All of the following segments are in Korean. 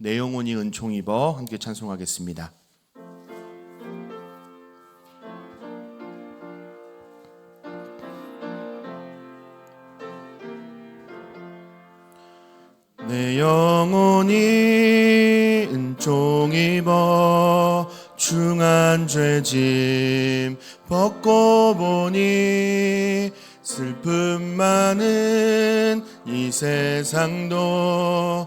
내 영혼이 은총 입어 함께 찬송하겠습니다. 내 영혼이 은총 입어 중한 죄짐 벗고 보니 슬픔 많은 이 세상도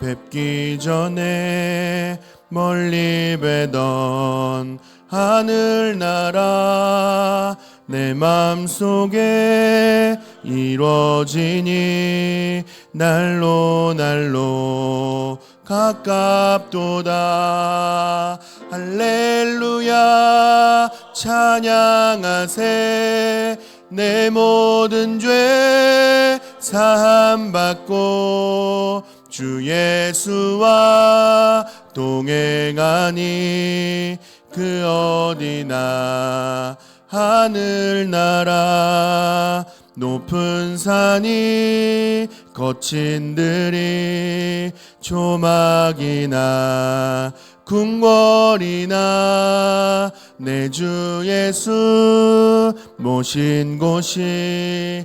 뵙기 전에 멀리 뵈던 하늘나라 내 맘속에 이루어지니 날로 날로 가깝도다. 할렐루야. 찬양하세. 내 모든 죄 사함 받고 주 예수와 동행하니 그 어디나 하늘나라 높은 산이 거친 들이 조막이나 궁궐이나 내 주 예수 모신 곳이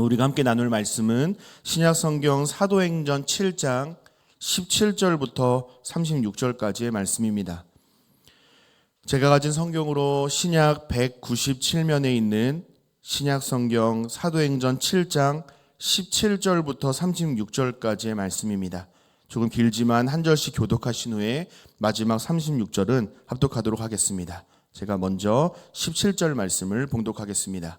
우리가 함께 나눌 말씀은 신약 성경 사도행전 7장 17절부터 36절까지의 말씀입니다. 제가 가진 성경으로 신약 197면에 있는 신약 성경 사도행전 7장 17절부터 36절까지의 말씀입니다. 조금 길지만 한 절씩 교독하신 후에 마지막 36절은 합독하도록 하겠습니다. 제가 먼저 17절 말씀을 봉독하겠습니다.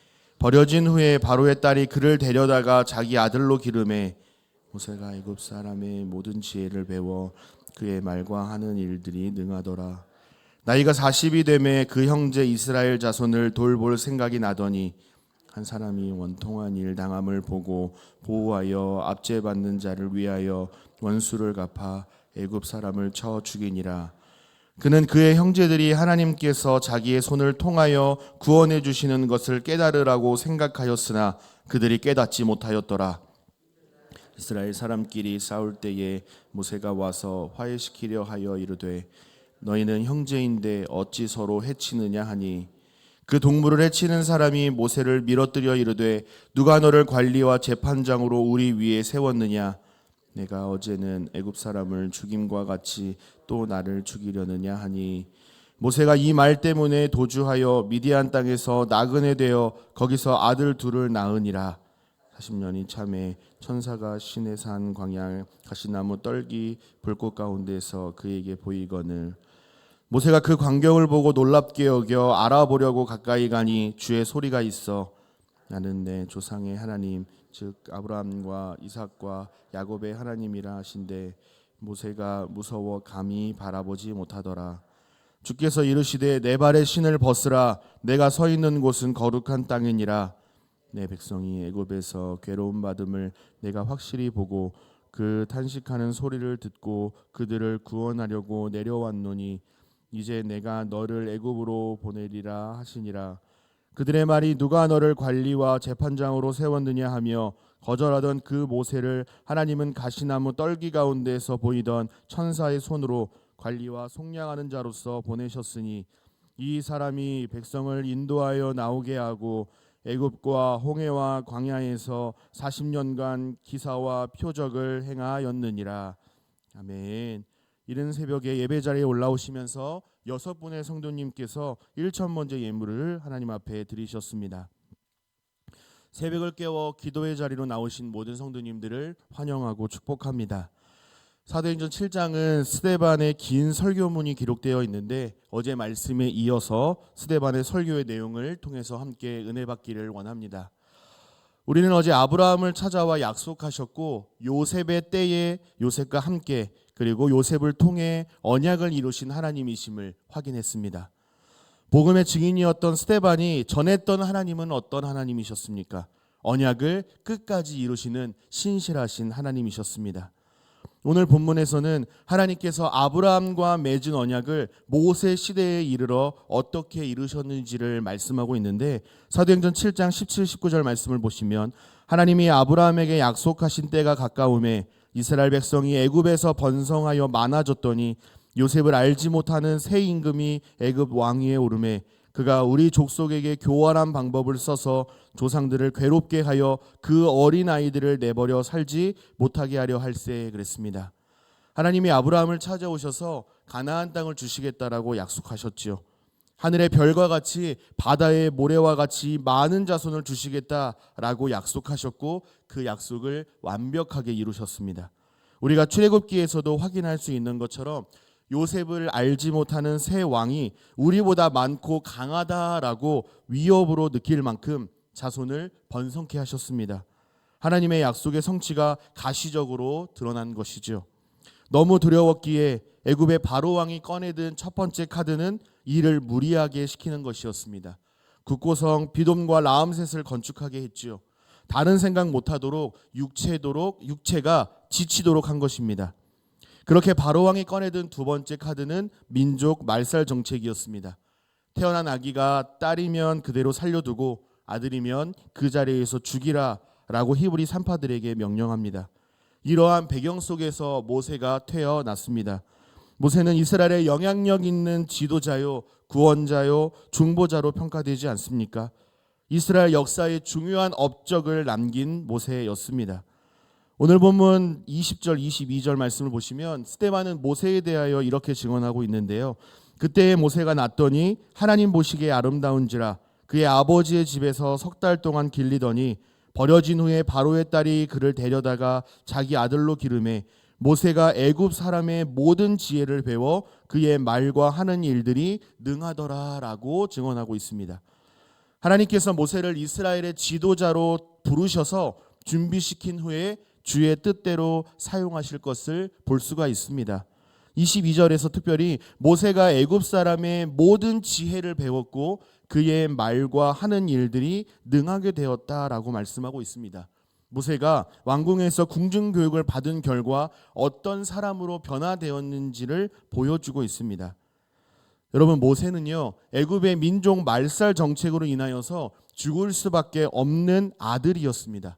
버려진 후에 바로의 딸이 그를 데려다가 자기 아들로 기름해 모세가 애굽 사람의 모든 지혜를 배워 그의 말과 하는 일들이 능하더라. 나이가 40이 되매 그 형제 이스라엘 자손을 돌볼 생각이 나더니 한 사람이 원통한 일 당함을 보고 보호하여 압제받는 자를 위하여 원수를 갚아 애굽 사람을 쳐 죽이니라. 그는 그의 형제들이 하나님께서 자기의 손을 통하여 구원해 주시는 것을 깨달으라고 생각하였으나 그들이 깨닫지 못하였더라. 이스라엘 사람끼리 싸울 때에 모세가 와서 화해시키려 하여 이르되 너희는 형제인데 어찌 서로 해치느냐 하니 그 동물을 해치는 사람이 모세를 밀어뜨려 이르되 누가 너를 관리와 재판장으로 우리 위에 세웠느냐 내가 어제는 애굽 사람을 죽임과 같이 또 나를 죽이려느냐 하니 모세가 이 말 때문에 도주하여 미디안 땅에서 나그네 되어 거기서 아들 둘을 낳으니라. 40년이 참에 천사가 신의 산 광야 가시나무 떨기 불꽃 가운데서 그에게 보이거늘. 모세가 그 광경을 보고 놀랍게 여겨 알아보려고 가까이 가니 주의 소리가 있어 나는 내 조상의 하나님 즉 아브라함과 이삭과 야곱의 하나님이라 하신데 모세가 무서워 감히 바라보지 못하더라. 주께서 이르시되 내 발의 신을 벗으라. 내가 서 있는 곳은 거룩한 땅이니라. 내 백성이 애굽에서 괴로움 받음을 내가 확실히 보고 그 탄식하는 소리를 듣고 그들을 구원하려고 내려왔노니 이제 내가 너를 애굽으로 보내리라 하시니라 그들의 말이 누가 너를 관리와 재판장으로 세웠느냐 하며 거절하던 그 모세를 하나님은 가시나무 떨기 가운데서 보이던 천사의 손으로 관리와 속량하는 자로서 보내셨으니 이 사람이 백성을 인도하여 나오게 하고 애굽과 홍해와 광야에서 40년간 기사와 표적을 행하였느니라. 아멘. 이른 새벽에 예배 자리에 올라오시면서 여섯 분의 성도님께서 1천 번째 예물을 하나님 앞에 드리셨습니다. 새벽을 깨워 기도의 자리로 나오신 모든 성도님들을 환영하고 축복합니다. 사도행전 7장은 스데반의 긴 설교문이 기록되어 있는데 어제 말씀에 이어서 스데반의 설교의 내용을 통해서 함께 은혜 받기를 원합니다. 우리는 어제 아브라함을 찾아와 약속하셨고 요셉의 때에 요셉과 함께 그리고 요셉을 통해 언약을 이루신 하나님이심을 확인했습니다. 복음의 증인이었던 스테반이 전했던 하나님은 어떤 하나님이셨습니까? 언약을 끝까지 이루시는 신실하신 하나님이셨습니다. 오늘 본문에서는 하나님께서 아브라함과 맺은 언약을 모세 시대에 이르러 어떻게 이루셨는지를 말씀하고 있는데 사도행전 7장 17, 19절 말씀을 보시면 하나님이 아브라함에게 약속하신 때가 가까움에 이스라엘 백성이 애굽에서 번성하여 많아졌더니 요셉을 알지 못하는 새 임금이 애굽 왕위에 오르매 그가 우리 족속에게 교활한 방법을 써서 조상들을 괴롭게 하여 그 어린 아이들을 내버려 살지 못하게 하려 할세 그랬습니다. 하나님이 아브라함을 찾아오셔서 가나안 땅을 주시겠다라고 약속하셨지요. 하늘의 별과 같이 바다의 모래와 같이 많은 자손을 주시겠다라고 약속하셨고 그 약속을 완벽하게 이루셨습니다. 우리가 출애굽기에서도 확인할 수 있는 것처럼 요셉을 알지 못하는 새 왕이 우리보다 많고 강하다라고 위협으로 느낄 만큼 자손을 번성케 하셨습니다. 하나님의 약속의 성취가 가시적으로 드러난 것이죠. 너무 두려웠기에 애굽의 바로 왕이 꺼내든 첫 번째 카드는 이를 무리하게 시키는 것이었습니다. 국고성 비돔과 라암셋을 건축하게 했지요. 다른 생각 못하도록 육체도록 육체가 지치도록 한 것입니다. 그렇게 바로 왕이 꺼내든 두 번째 카드는 민족 말살 정책이었습니다. 태어난 아기가 딸이면 그대로 살려두고 아들이면 그 자리에서 죽이라라고 히브리 산파들에게 명령합니다. 이러한 배경 속에서 모세가 태어났습니다. 모세는 이스라엘의 영향력 있는 지도자요, 구원자요, 중보자로 평가되지 않습니까? 이스라엘 역사의 중요한 업적을 남긴 모세였습니다. 오늘 본문 20절, 22절 말씀을 보시면 스테반은 모세에 대하여 이렇게 증언하고 있는데요. 그때의 모세가 났더니 하나님 보시기에 아름다운지라 그의 아버지의 집에서 석 달 동안 길리더니 버려진 후에 바로의 딸이 그를 데려다가 자기 아들로 기름해 모세가 애굽 사람의 모든 지혜를 배워 그의 말과 하는 일들이 능하더라라고 증언하고 있습니다. 하나님께서 모세를 이스라엘의 지도자로 부르셔서 준비시킨 후에 주의 뜻대로 사용하실 것을 볼 수가 있습니다. 22절에서 특별히 모세가 애굽 사람의 모든 지혜를 배웠고 그의 말과 하는 일들이 능하게 되었다라고 말씀하고 있습니다. 모세가 왕궁에서 궁중 교육을 받은 결과 어떤 사람으로 변화되었는지를 보여주고 있습니다. 여러분 모세는요 애굽의 민족 말살 정책으로 인하여서 죽을 수밖에 없는 아들이었습니다.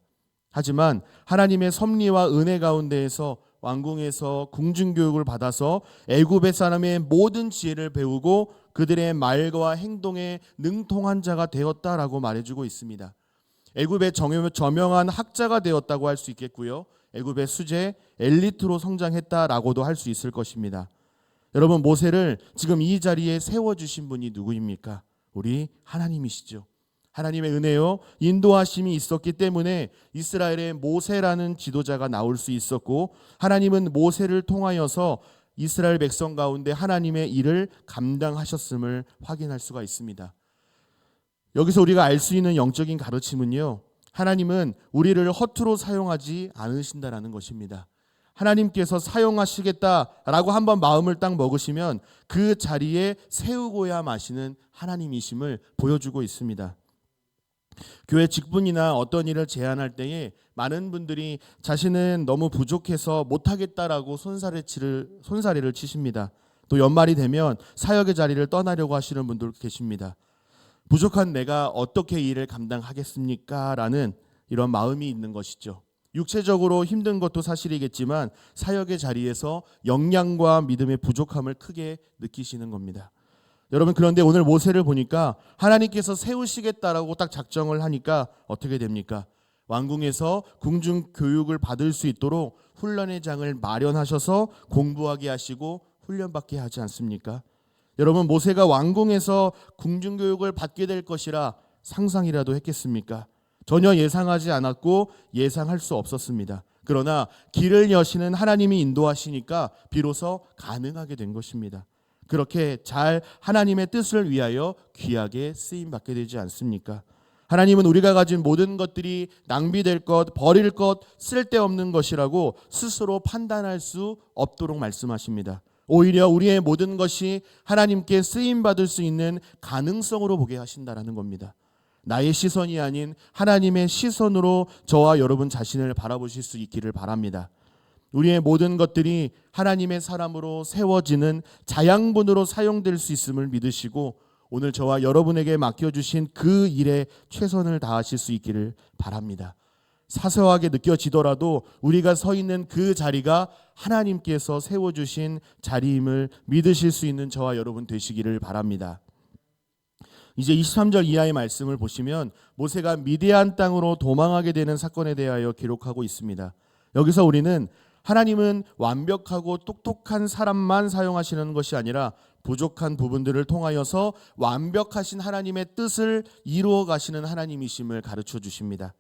하지만 하나님의 섭리와 은혜 가운데에서 왕궁에서 궁중 교육을 받아서 애굽의 사람의 모든 지혜를 배우고 그들의 말과 행동에 능통한 자가 되었다라고 말해주고 있습니다. 애굽의 저명한 학자가 되었다고 할 수 있겠고요. 애굽의 수재 엘리트로 성장했다라고도 할 수 있을 것입니다. 여러분 모세를 지금 이 자리에 세워 주신 분이 누구입니까? 우리 하나님이시죠. 하나님의 은혜요 인도하심이 있었기 때문에 이스라엘의 모세라는 지도자가 나올 수 있었고 하나님은 모세를 통하여서 이스라엘 백성 가운데 하나님의 일을 감당하셨음을 확인할 수가 있습니다. 여기서 우리가 알 수 있는 영적인 가르침은요. 하나님은 우리를 허투루 사용하지 않으신다라는 것입니다. 하나님께서 사용하시겠다라고 한번 마음을 딱 먹으시면 그 자리에 세우고야 마시는 하나님이심을 보여주고 있습니다. 교회 직분이나 어떤 일을 제안할 때에 많은 분들이 자신은 너무 부족해서 못하겠다라고 손사래치를 손사래를 치십니다. 또 연말이 되면 사역의 자리를 떠나려고 하시는 분들 계십니다. 부족한 내가 어떻게 일을 감당하겠습니까? 라는 이런 마음이 있는 것이죠. 육체적으로 힘든 것도 사실이겠지만 사역의 자리에서 역량과 믿음의 부족함을 크게 느끼시는 겁니다. 여러분 그런데 오늘 모세를 보니까 하나님께서 세우시겠다라고 딱 작정을 하니까 어떻게 됩니까? 왕궁에서 궁중 교육을 받을 수 있도록 훈련의 장을 마련하셔서 공부하게 하시고 훈련받게 하지 않습니까? 여러분 모세가 왕궁에서 궁중 교육을 받게 될 것이라 상상이라도 했겠습니까? 전혀 예상하지 않았고 예상할 수 없었습니다. 그러나 길을 여시는 하나님이 인도하시니까 비로소 가능하게 된 것입니다. 그렇게 잘 하나님의 뜻을 위하여 귀하게 쓰임 받게 되지 않습니까? 하나님은 우리가 가진 모든 것들이 낭비될 것, 버릴 것, 쓸데없는 것이라고 스스로 판단할 수 없도록 말씀하십니다. 오히려 우리의 모든 것이 하나님께 쓰임 받을 수 있는 가능성으로 보게 하신다라는 겁니다. 나의 시선이 아닌 하나님의 시선으로 저와 여러분 자신을 바라보실 수 있기를 바랍니다. 우리의 모든 것들이 하나님의 사람으로 세워지는 자양분으로 사용될 수 있음을 믿으시고 오늘 저와 여러분에게 맡겨주신 그 일에 최선을 다하실 수 있기를 바랍니다. 사소하게 느껴지더라도 우리가 서 있는 그 자리가 하나님께서 세워주신 자리임을 믿으실 수 있는 저와 여러분 되시기를 바랍니다. 이제 23절 이하의 말씀을 보시면 모세가 미디안 땅으로 도망하게 되는 사건에 대하여 기록하고 있습니다. 여기서 우리는 하나님은 완벽하고 똑똑한 사람만 사용하시는 것이 아니라 부족한 부분들을 통하여서 완벽하신 하나님의 뜻을 이루어 가시는 하나님이심을 가르쳐 주십니다.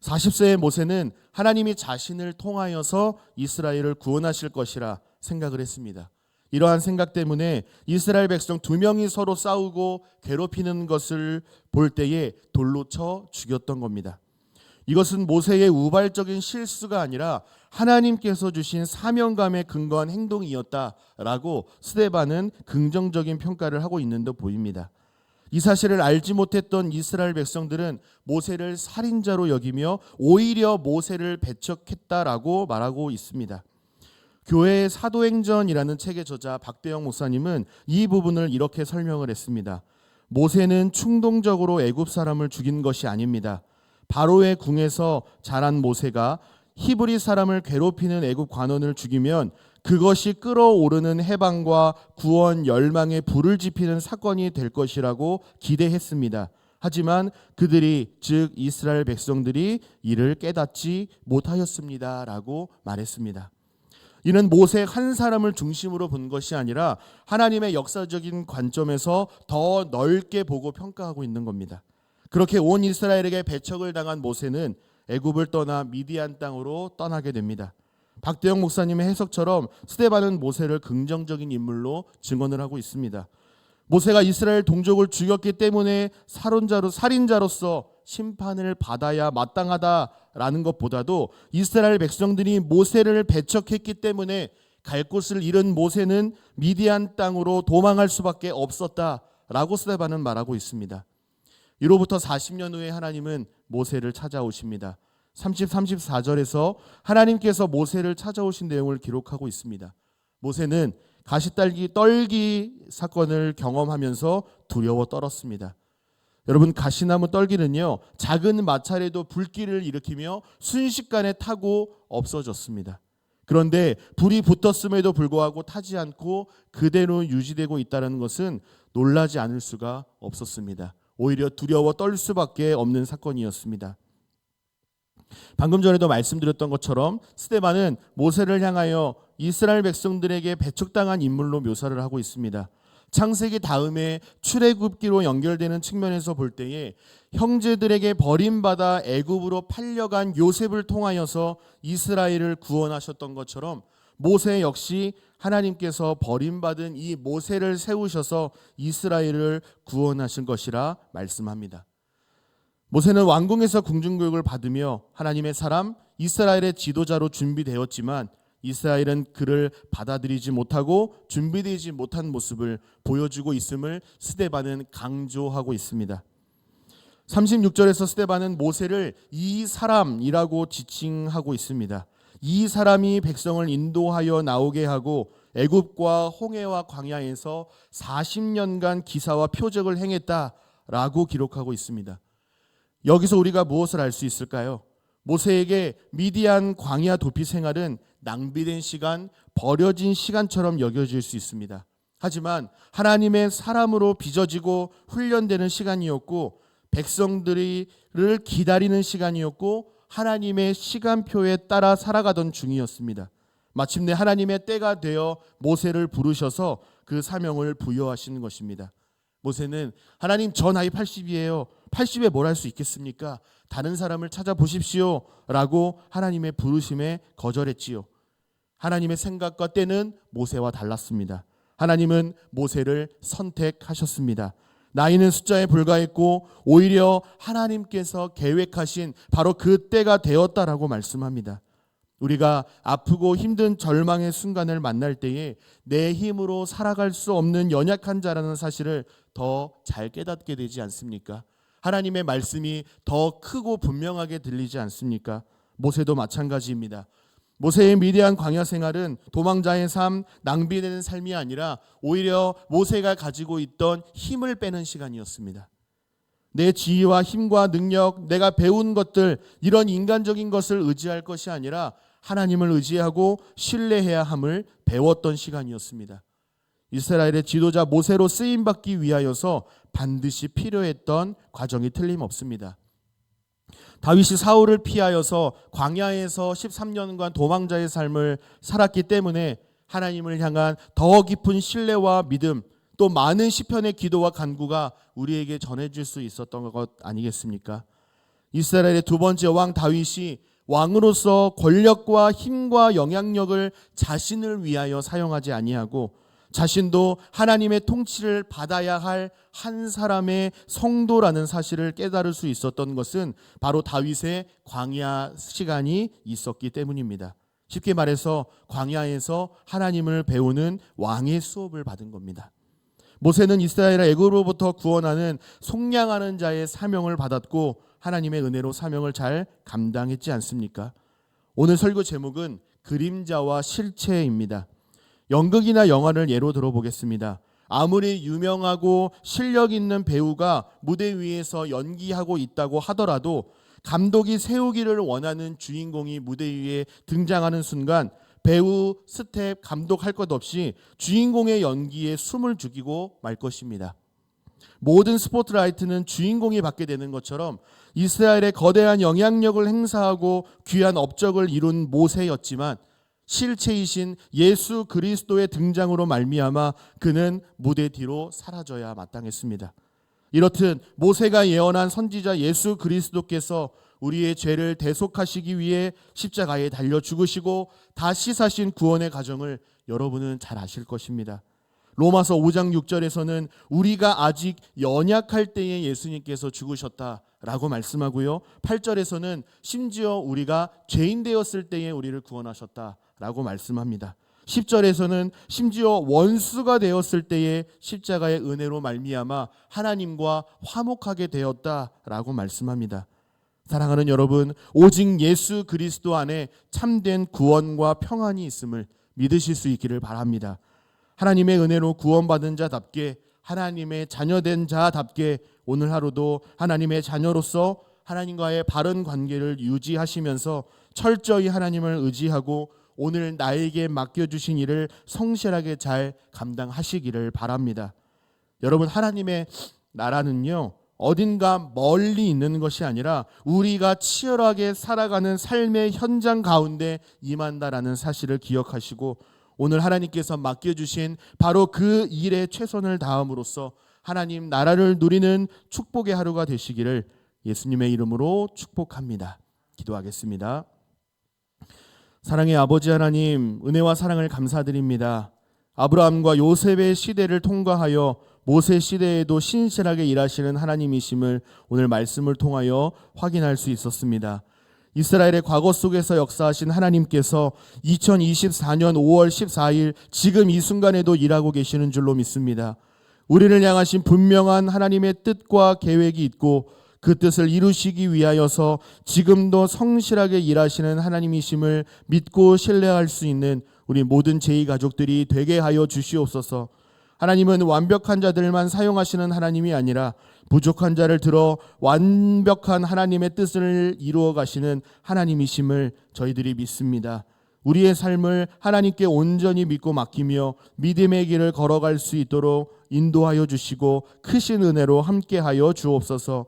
40세의 모세는 하나님이 자신을 통하여서 이스라엘을 구원하실 것이라 생각을 했습니다. 이러한 생각 때문에 이스라엘 백성 두 명이 서로 싸우고 괴롭히는 것을 볼 때에 돌로 쳐 죽였던 겁니다. 이것은 모세의 우발적인 실수가 아니라 하나님께서 주신 사명감에 근거한 행동이었다라고 스데반은 긍정적인 평가를 하고 있는 듯 보입니다. 이 사실을 알지 못했던 이스라엘 백성들은 모세를 살인자로 여기며 오히려 모세를 배척했다라고 말하고 있습니다. 교회의 사도행전이라는 책의 저자 박대영 목사님은 이 부분을 이렇게 설명을 했습니다. 모세는 충동적으로 애굽 사람을 죽인 것이 아닙니다. 바로의 궁에서 자란 모세가 히브리 사람을 괴롭히는 애굽 관원을 죽이면 그것이 끓어오르는 해방과 구원 열망에 불을 지피는 사건이 될 것이라고 기대했습니다. 하지만 그들이 즉 이스라엘 백성들이 이를 깨닫지 못하였습니다라고 말했습니다. 이는 모세 한 사람을 중심으로 본 것이 아니라 하나님의 역사적인 관점에서 더 넓게 보고 평가하고 있는 겁니다. 그렇게 온 이스라엘에게 배척을 당한 모세는 애굽을 떠나 미디안 땅으로 떠나게 됩니다. 박대영 목사님의 해석처럼 스데반은 모세를 긍정적인 인물로 증언을 하고 있습니다. 모세가 이스라엘 동족을 죽였기 때문에 살인자로 살인자로서 심판을 받아야 마땅하다라는 것보다도 이스라엘 백성들이 모세를 배척했기 때문에 갈 곳을 잃은 모세는 미디안 땅으로 도망할 수밖에 없었다라고 스데반은 말하고 있습니다. 이로부터 40년 후에 하나님은 모세를 찾아오십니다. 30, 34절에서 하나님께서 모세를 찾아오신 내용을 기록하고 있습니다. 모세는 가시떨기 떨기 사건을 경험하면서 두려워 떨었습니다. 여러분 가시나무 떨기는요 작은 마찰에도 불길을 일으키며 순식간에 타고 없어졌습니다. 그런데 불이 붙었음에도 불구하고 타지 않고 그대로 유지되고 있다는 것은 놀라지 않을 수가 없었습니다. 오히려 두려워 떨 수밖에 없는 사건이었습니다. 방금 전에도 말씀드렸던 것처럼 스테반은 모세를 향하여 이스라엘 백성들에게 배척당한 인물로 묘사를 하고 있습니다. 창세기 다음에 출애굽기로 연결되는 측면에서 볼 때에 형제들에게 버림받아 애굽으로 팔려간 요셉을 통하여서 이스라엘을 구원하셨던 것처럼 모세 역시 하나님께서 버림받은 이 모세를 세우셔서 이스라엘을 구원하신 것이라 말씀합니다. 모세는 왕궁에서 궁중교육을 받으며 하나님의 사람 이스라엘의 지도자로 준비되었지만 이스라엘은 그를 받아들이지 못하고 준비되지 못한 모습을 보여주고 있음을 스데반은 강조하고 있습니다. 36절에서 스데반은 모세를 이 사람이라고 지칭하고 있습니다. 이 사람이 백성을 인도하여 나오게 하고 애굽과 홍해와 광야에서 40년간 기사와 표적을 행했다라고 기록하고 있습니다. 여기서 우리가 무엇을 알 수 있을까요? 모세에게 미디안 광야 도피 생활은 낭비된 시간, 버려진 시간처럼 여겨질 수 있습니다. 하지만 하나님의 사람으로 빚어지고 훈련되는 시간이었고 백성들을 기다리는 시간이었고 하나님의 시간표에 따라 살아가던 중이었습니다. 마침내 하나님의 때가 되어 모세를 부르셔서 그 사명을 부여하시는 것입니다. 모세는 하나님 저 나이 80이에요. 80에 뭘 할 수 있겠습니까? 다른 사람을 찾아보십시오. 라고 하나님의 부르심에 거절했지요. 하나님의 생각과 때는 모세와 달랐습니다. 하나님은 모세를 선택하셨습니다. 나이는 숫자에 불과했고 오히려 하나님께서 계획하신 바로 그 때가 되었다라고 말씀합니다. 우리가 아프고 힘든 절망의 순간을 만날 때에 내 힘으로 살아갈 수 없는 연약한 자라는 사실을 더 잘 깨닫게 되지 않습니까? 하나님의 말씀이 더 크고 분명하게 들리지 않습니까? 모세도 마찬가지입니다. 모세의 미대한 광야 생활은 도망자의 삶, 낭비되는 삶이 아니라 오히려 모세가 가지고 있던 힘을 빼는 시간이었습니다. 내 지위와 힘과 능력, 내가 배운 것들, 이런 인간적인 것을 의지할 것이 아니라 하나님을 의지하고 신뢰해야 함을 배웠던 시간이었습니다. 이스라엘의 지도자 모세로 쓰임 받기 위하여서 반드시 필요했던 과정이 틀림없습니다. 다윗이 사울을 피하여서 광야에서 13년간 도망자의 삶을 살았기 때문에 하나님을 향한 더 깊은 신뢰와 믿음 또 많은 시편의 기도와 간구가 우리에게 전해질 수 있었던 것 아니겠습니까? 이스라엘의 두 번째 왕 다윗이 왕으로서 권력과 힘과 영향력을 자신을 위하여 사용하지 아니하고 자신도 하나님의 통치를 받아야 할 한 사람의 성도라는 사실을 깨달을 수 있었던 것은 바로 다윗의 광야 시간이 있었기 때문입니다. 쉽게 말해서 광야에서 하나님을 배우는 왕의 수업을 받은 겁니다. 모세는 이스라엘을 애굽으로부터 구원하는 속량하는 자의 사명을 받았고 하나님의 은혜로 사명을 잘 감당했지 않습니까? 오늘 설교 제목은 그림자와 실체입니다. 연극이나 영화를 예로 들어보겠습니다. 아무리 유명하고 실력 있는 배우가 무대 위에서 연기하고 있다고 하더라도 감독이 세우기를 원하는 주인공이 무대 위에 등장하는 순간 배우, 스텝, 감독 할 것 없이 주인공의 연기에 숨을 죽이고 말 것입니다. 모든 스포트라이트는 주인공이 받게 되는 것처럼 이스라엘의 거대한 영향력을 행사하고 귀한 업적을 이룬 모세였지만 실체이신 예수 그리스도의 등장으로 말미암아 그는 무대 뒤로 사라져야 마땅했습니다. 이렇듯 모세가 예언한 선지자 예수 그리스도께서 우리의 죄를 대속하시기 위해 십자가에 달려 죽으시고 다시 사신 구원의 가정을 여러분은 잘 아실 것입니다. 로마서 5장 6절에서는 우리가 아직 연약할 때에 예수님께서 죽으셨다라고 말씀하고요. 8절에서는 심지어 우리가 죄인 되었을 때에 우리를 구원하셨다. 라고 말씀합니다. 10절에서는 심지어 원수가 되었을 때에 십자가의 은혜로 말미암아 하나님과 화목하게 되었다라고 말씀합니다. 사랑하는 여러분, 오직 예수 그리스도 안에 참된 구원과 평안이 있음을 믿으실 수 있기를 바랍니다. 하나님의 은혜로 구원받은 자답게 하나님의 자녀된 자답게 오늘 하루도 하나님의 자녀로서 하나님과의 바른 관계를 유지하시면서 철저히 하나님을 의지하고 오늘 나에게 맡겨주신 일을 성실하게 잘 감당하시기를 바랍니다. 여러분, 하나님의 나라는요, 어딘가 멀리 있는 것이 아니라 우리가 치열하게 살아가는 삶의 현장 가운데 임한다라는 사실을 기억하시고 오늘 하나님께서 맡겨주신 바로 그 일에 최선을 다함으로써 하나님 나라를 누리는 축복의 하루가 되시기를 예수님의 이름으로 축복합니다. 기도하겠습니다. 사랑의 아버지 하나님, 은혜와 사랑을 감사드립니다. 아브라함과 요셉의 시대를 통과하여 모세 시대에도 신실하게 일하시는 하나님이심을 오늘 말씀을 통하여 확인할 수 있었습니다. 이스라엘의 과거 속에서 역사하신 하나님께서 2024년 5월 14일 지금 이 순간에도 일하고 계시는 줄로 믿습니다. 우리를 향하신 분명한 하나님의 뜻과 계획이 있고 그 뜻을 이루시기 위하여서 지금도 성실하게 일하시는 하나님이심을 믿고 신뢰할 수 있는 우리 모든 제이 가족들이 되게 하여 주시옵소서. 하나님은 완벽한 자들만 사용하시는 하나님이 아니라 부족한 자를 들어 완벽한 하나님의 뜻을 이루어 가시는 하나님이심을 저희들이 믿습니다. 우리의 삶을 하나님께 온전히 믿고 맡기며 믿음의 길을 걸어갈 수 있도록 인도하여 주시고 크신 은혜로 함께하여 주옵소서.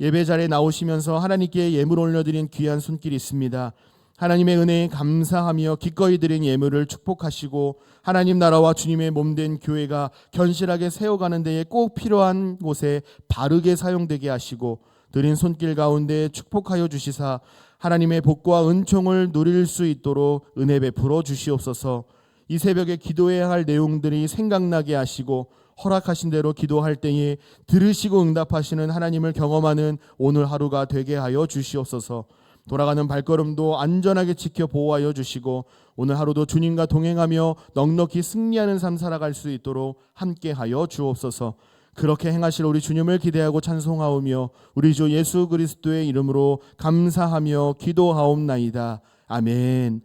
예배 자리에 나오시면서 하나님께 예물 올려드린 귀한 손길이 있습니다. 하나님의 은혜에 감사하며 기꺼이 드린 예물을 축복하시고 하나님 나라와 주님의 몸된 교회가 견실하게 세워가는 데에 꼭 필요한 곳에 바르게 사용되게 하시고 드린 손길 가운데 축복하여 주시사 하나님의 복과 은총을 누릴 수 있도록 은혜 베풀어 주시옵소서. 이 새벽에 기도해야 할 내용들이 생각나게 하시고 허락하신 대로 기도할 때에 들으시고 응답하시는 하나님을 경험하는 오늘 하루가 되게 하여 주시옵소서. 돌아가는 발걸음도 안전하게 지켜 보호하여 주시고 오늘 하루도 주님과 동행하며 넉넉히 승리하는 삶 살아갈 수 있도록 함께하여 주옵소서. 그렇게 행하실 우리 주님을 기대하고 찬송하오며 우리 주 예수 그리스도의 이름으로 감사하며 기도하옵나이다. 아멘.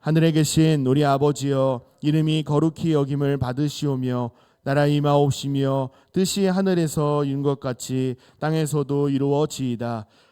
하늘에 계신 우리 아버지여 이름이 거룩히 여김을 받으시오며 나라 임하옵시며 뜻이 하늘에서 이룬 것 같이 땅에서도 이루어지이다.